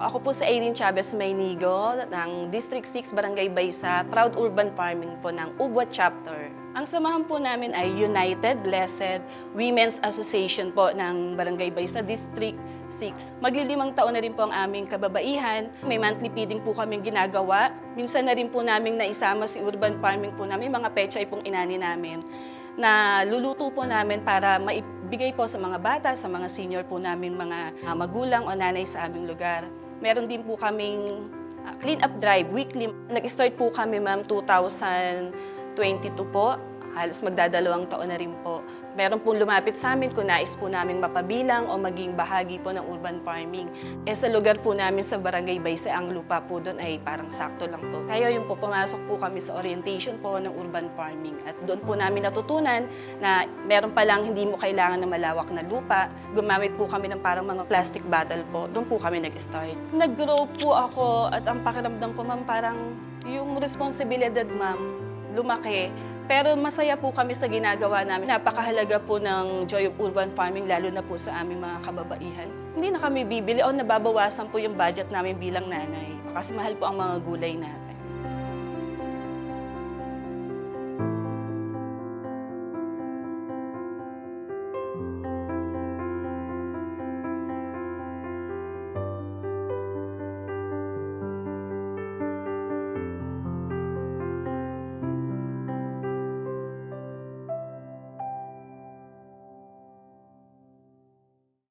Ako po si Aileen Chavez Maynigo ng District 6 Barangay Baysa, Proud Urban Farming po ng Ubwa Chapter. Ang samahan po namin ay United Blessed Women's Association po ng Barangay Baysa District 6. Maglilimang taon na rin po ang aming kababaihan. May monthly feeding po kaming ginagawa. Minsan na rin po namin naisama si urban farming po namin, mga pechay pong inani namin na luluto po namin para maibigay po sa mga bata, sa mga senior po namin, mga ah, magulang o nanay sa aming lugar. Meron din po kaming ah, clean up drive weekly. Nag-start po kami ma'am 2022 po. Halos magdadalawang taon na rin po. Meron pong lumapit sa amin kung nais po namin mapabilang o maging bahagi po ng urban farming. Eh sa lugar po namin sa Barangay Baysa, ang lupa po doon ay parang sakto lang po. Kaya yung po pumasok po kami sa orientation po ng urban farming. At doon po namin natutunan na meron palang hindi mo kailangan ng malawak na lupa. Gumamit po kami ng parang mga plastic bottle po. Doon po kami nag-start. Nag-grow po ako at ang pakiramdam ko ma'am parang yung responsibilidad ma'am lumaki. Pero masaya po kami sa ginagawa namin. Napakahalaga po ng Joy of Urban Farming, lalo na po sa aming mga kababaihan. Hindi na kami bibili o nababawasan po yung budget namin bilang nanay. Kasi mahal po ang mga gulay natin.